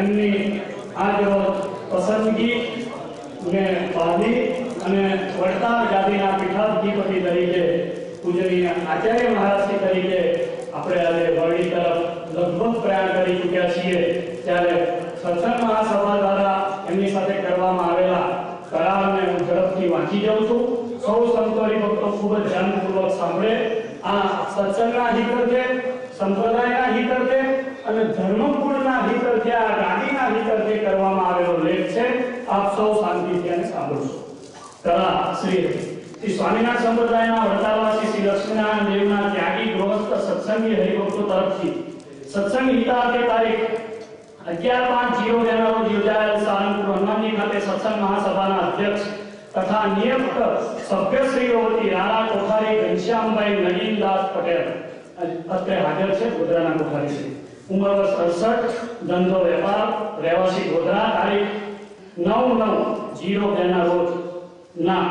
એમની આ રોજ પસંદગી ને બાંધી અને વડતાલ જાતિના પીઠાધિપતિ તરીકે આચાર્ય મહારાજ તરીકે આપણે આજે વરણી તરફ લગભગ પ્રયાણ કરી ચૂક્યા છીએ ત્યારે સત્સંગ મહાસભા દ્વારા એમની સાથે કરવામાં આવેલા કરારને હું ઝડપથી વાંચી જાઉં છું. સૌ સંતોરી ભક્તો ખૂબ જ ધ્યાનપૂર્વક સાંભળે. આ સત્સંગના હિતર્થે સંપ્રદાયના હિતર્થે અને ધર્મકુળના હિતર્થે આ ગાદીના હિતર્થે કરવામાં આવેલો લેખ છે. આપ સૌ શાંતિથી અને સાંભળશો. કરા શ્રી શ્રી સ્વામિનારાયણ સંપ્રદાયના વડતાલવાસી શ્રી લક્ષ્મીનારાયણ દેવના ત્યાગી ગૃહસ્થ સત્સંગી હરિભક્તો તરફથી સત્સંગ હિતાર્થે તારીખ અગિયાર પાંચ જીરો રોજ યોજાયેલ સારંગપુર હનુમાનજી ખાતે સત્સંગ મહાસભાના અધ્યક્ષ તથા નિયુક્ત સભ્યશ્રીઓ વતી રાણા કોઠારી ઘનશ્યામભાઈ નગીનદાસ પટેલ અત્રે હાજર છે ગોધરાના કોઠારી શ્રી ઉંમર વર્ષ અડસઠ ધંધો વેપાર રહેવાસી ગોધરા તારીખ નવ નવ જીરો બે ના રોજ ના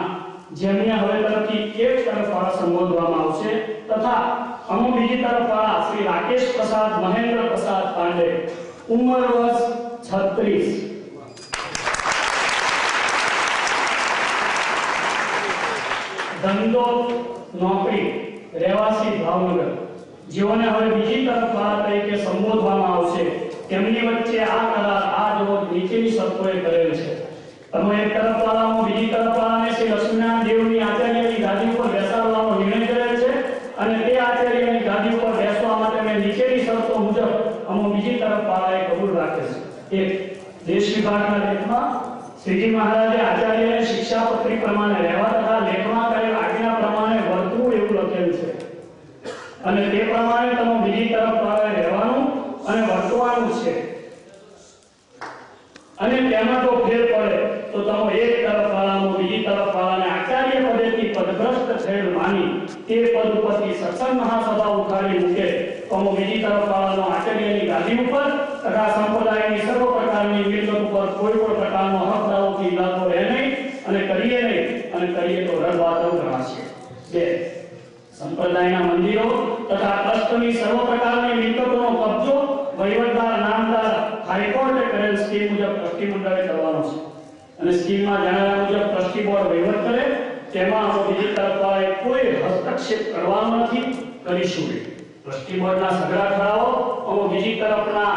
જેમને હવે તરફથી એક તરફ વાળા સંબોધવામાં આવશે તથા અમુક બીજી તરફ વાળા શ્રી રાકેશ પ્રસાદ મહેન્દ્ર પ્રસાદ પાંડે ઉંમર વર્ષ છત્રીસ ધંધો નોકરી, રહેવાસી, ભાવનગર. જેઓને હવે બીજી તરફ વાળા તરીકે સંબોધવામાં આવશે, તેમની વચ્ચે આ કરાર, આ જો નીચેની શરતોએ કરેલ છે. તમે એક તરફ વાળામાં બીજી તરફ વાળાને શ્રી લક્ષ્મીનારાયણ દેવની આચાર્યની ગાદી ઉપર બેસાડવાનો નિર્ણય કરેલ છે અને તે આચાર્યની ગાદી ઉપર બેસવા માટે મેં નીચેની શરતો મુજબ અમો બીજી તરફ વાળાએ કબૂલ રાખે છે. એક દેશ વિભાગના લેખમાં શ્રીજી મહારાજે આચાર્યને શિક્ષાપત્રી પ્રમાણે રહેવા તથા લેખમાં કરેલ આજ્ઞા પ્રમાણે વર્તવું એવું લખેલ છે. અને તે પ્રમાણે તમે બીજી તરફ વાળાએ રહેવાનું અને વર્તવાનું છે. અને તેમાં જો ફેર પડે, તો તમે એક તરફ વાળાનું બીજી તરફ વાળાને આચાર્ય પદેથી પદભ્રષ્ટ થયેલ માની તે પદ ઉપરથી સત્સંગ મહાસભા ઉઠાવી મૂકે. તો બીજી તરફ વાળાનો આચાર્યની ગાદી ઉપર તથા સંપ્રદાયની સર્વ પ્રકારની મિલકત કોઈ પણ પ્રકારનો હક ઇલાકો રહે નહીં અને કરીએ નહીં અને કરીએ તો રદબાતલ ગણાશે. બે, સંપ્રદાયના મંદિરો તથા ટ્રસ્ટની સર્વ પ્રકારની મિલકતોનો કબજો વહીવટદાર, નામદાર હાઈકોર્ટે કરેલ સ્કીમ મુજબ ટ્રસ્ટી મંડળે કરવાનો છે. અને સ્કીમમાં જણાવ્યા મુજબ ટ્રસ્ટી બોર્ડ વહીવટ કરે, તેમાં બીજી તરફ કોઈ હસ્તક્ષેપ કરવાનો નથી, કરીશું ટ્રસ્ટી બોર્ડના સગડા ઠરાવો, અમે બીજી તરફના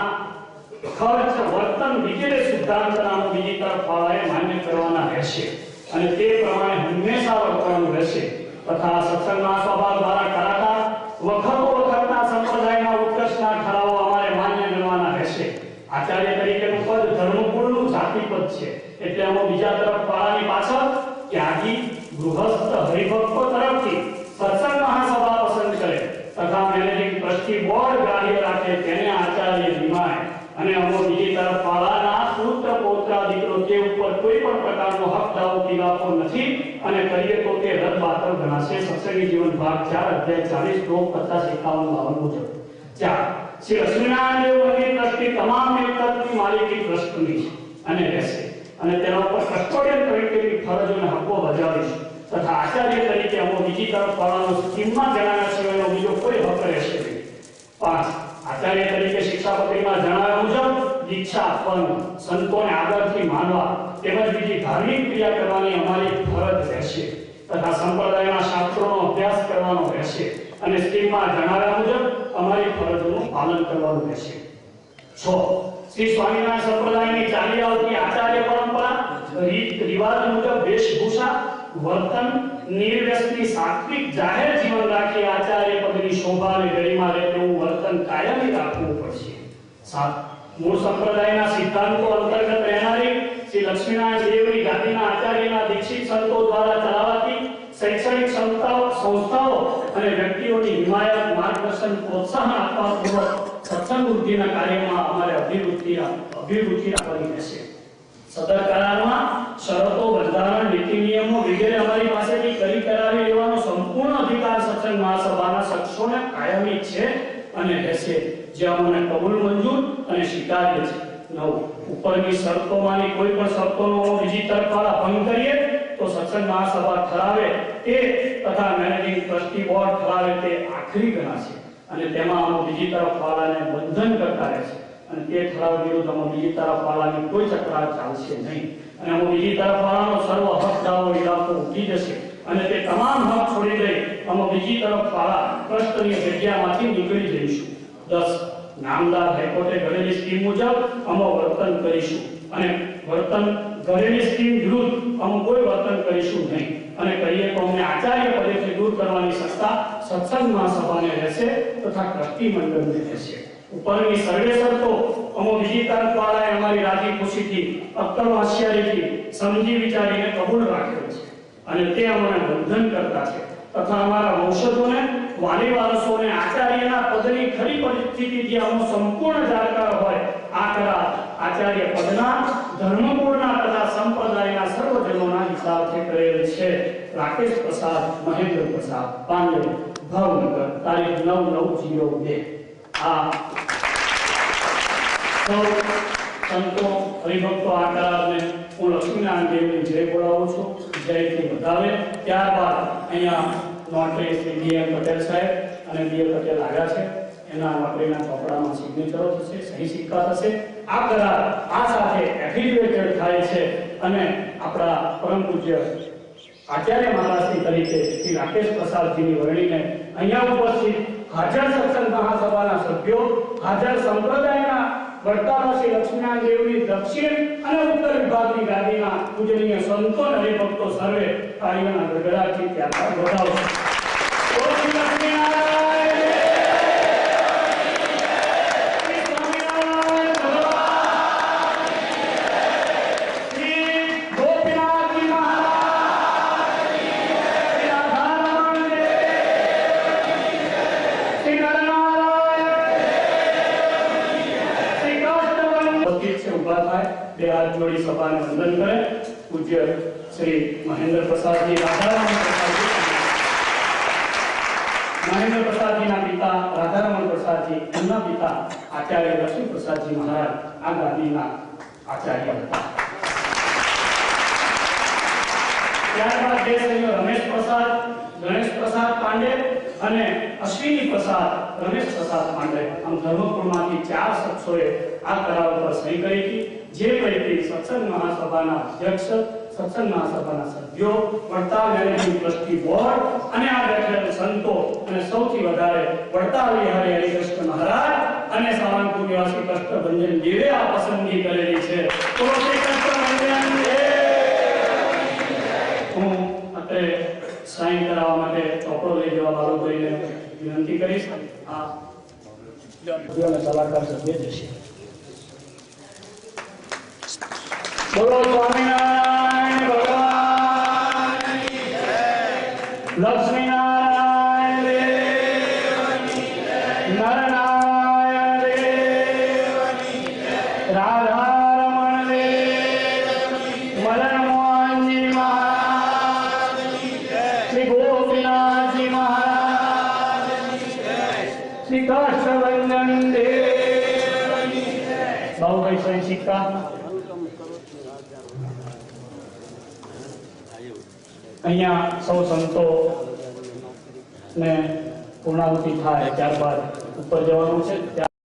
ખર્ચ વર્તન વગેરે સિદ્ધાંતના બીજી તરફ વાળાએ માન્ય કરવાના રહેશે. અને તે પ્રમાણે હંમેશા વર્તવાનું રહેશે. તથા સત્સંગના સ્વભાવ દ્વારા કરાતા વખતો વખતના સંપ્રદાયના ઉત્કર્ષના ઠરાવો અમારે માન્ય ગણવાના રહેશે. આચાર્ય તરીકેનું પદ ધર્મકુળનું જાતિપદ છે. એટલે અમે બીજા તરફ વાળાની પાછળ ત્યાગી ગૃહસ્થ હરિભક્તો તરફથી સત્સંગ મહાસભા પસંદ કરે તથા મેનેજિંગ ટ્રસ્ટી બોર્ડ ગ્રાહ્ય રાખે તેને આચાર્ય નિમાય અને અમો બીજી તરફ વાળાના પુત્ર પૌત્ર દીકરો તે ઉપર કોઈ પણ પ્રકારનો દાવો નથી અને કરીએ તો તે રદ બાતલ ગણાશે સત્સંગી જીવન ભાગ 4 અધ્યાય 40 શ્લોક 50 51 52 મુજબ. ચાર. શ્રી અશ્વિનારાયણ દેવ મંદિર ટ્રસ્ટી તમામ મિલકતની માલિકી ટ્રસ્ટની છે અને રહેશે અને તેના ઉપર કસ્ટોડિયન તરીકેની ફરજો અને હકો બજાવીશ તથા આચાર્ય તરીકે અમો બીજી તરફ પાળવાનો સ્કીમમાં જણાવ્યા સિવાયનો બીજો કોઈ હક રહેશે નહીં. પાંચ. આચાર્ય તરીકે શિક્ષાપત્રીમાં જણાવ્યા મુજબ દીક્ષા આપવાનું સંતોને આદરથી માનવા તેમજ બીજી ધાર્મિક ક્રિયા કરવાની અમારી ફરજ રહેશે તથા સંપ્રદાયના શાસ્ત્રોનો અભ્યાસ કરવાનો રહેશે અને સ્કીમમાં જણાવ્યા મુજબ અમારી ફરજનું પાલન કરવાનું રહેશે. છ. શ્રી સ્વામિનારાયણ સંપ્રદાયની ચાલી આવતી આચાર્ય પરંપરા, રીત, રિવાજ મુજબ વેશભૂષા, વર્તન, નિર્વ્યસની સાત્વિક જાહેર જીવન રાખી આચાર્ય પદની શોભા અને ગરિમા રહે વર્તન કાયમી રાખવું પડશે. સાત. મૂળ સંપ્રદાયના સિદ્ધાંતો અંતર્ગત રહેનારી શ્રી લક્ષ્મીનારાયણ દેવની ગાદીના આચાર્યના દીક્ષિત સંતો દ્વારા ચલાવાતી શૈક્ષણિક સંસ્થાઓ સંસ્થાઓ અને વ્યક્તિઓની હિમાયત, માર્ગદર્શન, પ્રોત્સાહન આપવા પૂર્વક સત્સંગ વૃદ્ધિના કાર્યમાં અમારે અભિવૃદ્ધિ અભિવૃદ્ધિ આપવાની રહેશે. સદર કરારમાં શરતો, બંધારણ, નીતિ, નિયમો વગેરે અમારી પાસેથી કરી કરાવી લેવાનો સંપૂર્ણ અધિકાર સત્સંગ મહાસભાના શખ્સોને કાયમી છે અને રહેશે. જે અમને કબૂલ મંજૂર અને સ્વીકાર્ય છે નવ ઉપરની શરતોમાંની કોઈ પણ શરતોનો બીજી તરફવાળા ભંગ કરીએ, તો સત્સંગ મહાસભા ઠરાવે તે તથા મેનેજિંગ ટ્રસ્ટી બોર્ડ ઠરાવે તે આખરી ગણાશે અને તેમાં અમો બીજી તરફવાળાને બંધન કરતા રહેશે અને તે ઠરાવ વિરુદ્ધ અમો બીજી તરફવાળાની કોઈ તકરાર ચાલશે નહીં. અને અમો બીજી તરફવાળાનો સર્વ હક, દાવો ઇલાકો ઉઠી જશે. અને તે તમામ હક છોડી દઈ અમે બીજી તરફ વાળા ટ્રસ્ટની જગ્યામાંથી નીકળી જઈશું. દસ નામદાર હાઈકોર્ટે ઘડેલી સ્કીમ મુજબ અમે વર્તન કરીશું. અને વર્તન ઘડેલી સ્કીમ વિરુદ્ધ અમે કોઈ વર્તન કરીશું નહીં. અને કહીએ તો અમને આચાર્ય પદેથી દૂર કરવાની સત્તા સત્સંગ મહાસભાને રહેશે તથા ટ્રસ્ટી મંડળને રહેશે. ઉપરની સર્વે શરતો અમો બીજી તરફ વાળાએ અમારી રાજી ખુશીથી અક્કલ હોશિયારીથી સમજી વિચારીને કબૂલ રાખ્યો છે. અને તે અમને બંધન કરતા છે. તથા અમારા વંશજોને વાલી વારસોને આચાર્યના પદની ખરી પરિસ્થિતિથી અમો સંપૂર્ણ જાણકાર હોય આ કરાર આચાર્ય પદના ધર્મકુળના તથા સંપ્રદાયના સર્વજનોના હિસાબથી કરેલ છે. રાકેશ પ્રસાદ, મહેન્દ્ર પ્રસાદ પાંડે ભાવનગર, તારીખ નવ નવ જીરો બે. આ સંતો હરિભક્તો આ કરારને હું લક્ષ્મીનારાયણ દેવની જય બોલાવું છું. જયથી વધાવે ત્યારબાદ અહીંયા notary Shri B M Patel સાહેબ અને બી એમ પટેલ આવ્યા છે. એના નોટરીના ચોપડામાં સિગ્નેચરો થશે, સહી સિક્કા થશે. આ કરાર આ સાથે એફિલિએટેડ થાય છે અને આપણા પરમ પૂજ્ય આચાર્ય મહારાજની તરીકે શ્રી રાકેશ પ્રસાદજીની વરણીને અહીંયા ઉપસ્થિત હાજર સત્સંગ મહાસભાના સભ્યો, હાજર સંપ્રદાયના વડતાલા શ્રી લક્ષ્મીનારાયણ દેવની દક્ષિણ અને ઉત્તર વિભાગની ગાદીમાં પૂજનીય સંતો અને ભક્તો સર્વે કાર્યના ગડગડાટથી ત્યારબાદ વધાવશે હાથ જોડી સભાને વંદન કરે. પૂજ્ય શ્રી મહેન્દ્ર પ્રસાદજી રાધારમણ પ્રસાદજી. મહેન્દ્ર પ્રસાદજીના પિતા રાધારમણ પ્રસાદજી, એમના પિતા આચાર્ય લક્ષ્મી પ્રસાદજી મહારાજ આ ગાંધીના આચાર્ય હતા. ત્યારબાદ જે સૈન્યો રમેશ પ્રસાદ, ગણેશ પ્રસાદ પાંડે અને અશ્વિની પ્રસાદ, રમેશ પ્રસાદ પાંડે આમ ધર્મપુરમાંથી ચાર શખ્સોએ આ કરાર પર સહી કરી હતી. જે પૈકી સત્સંગ મહાસભાના અધ્યક્ષ, સત્સંગ મહાસભાના સભ્યો, વડતાલ મેનેજિંગ ટ્રસ્ટી બોર્ડ અને આ બેઠેલ સંતો અને સૌથી વધારે વડતાલ વિહારી હરિકૃષ્ણ મહારાજ અને સાવંતપુર નિવાસી કષ્ટભંજન દેવે આ પસંદગી કરેલી છે. તો હું અત્યારે સાઈન કરાવવા માટે ચોપડો લઈ જવા વાળો કોઈને વિનંતી કરીશ. આ સલાહકાર સભ્ય જશે. બોલો સ્વામિનારાયણ ભગવાન. લક્ષ્મીનારાયણ દેવ નરનારાયણ દેવ રાધારમણ દેવ મદન મોહનજી મહારાજ શ્રી ગોપીનાથજી મહારાજ શ્રી કષ્ટભંજન દેવ બહુ સ્વયં સિક્કા અહીંયા સૌ સંતો ને પૂર્ણાહુતિ થાય ત્યારબાદ ઉપર જવાનું છે.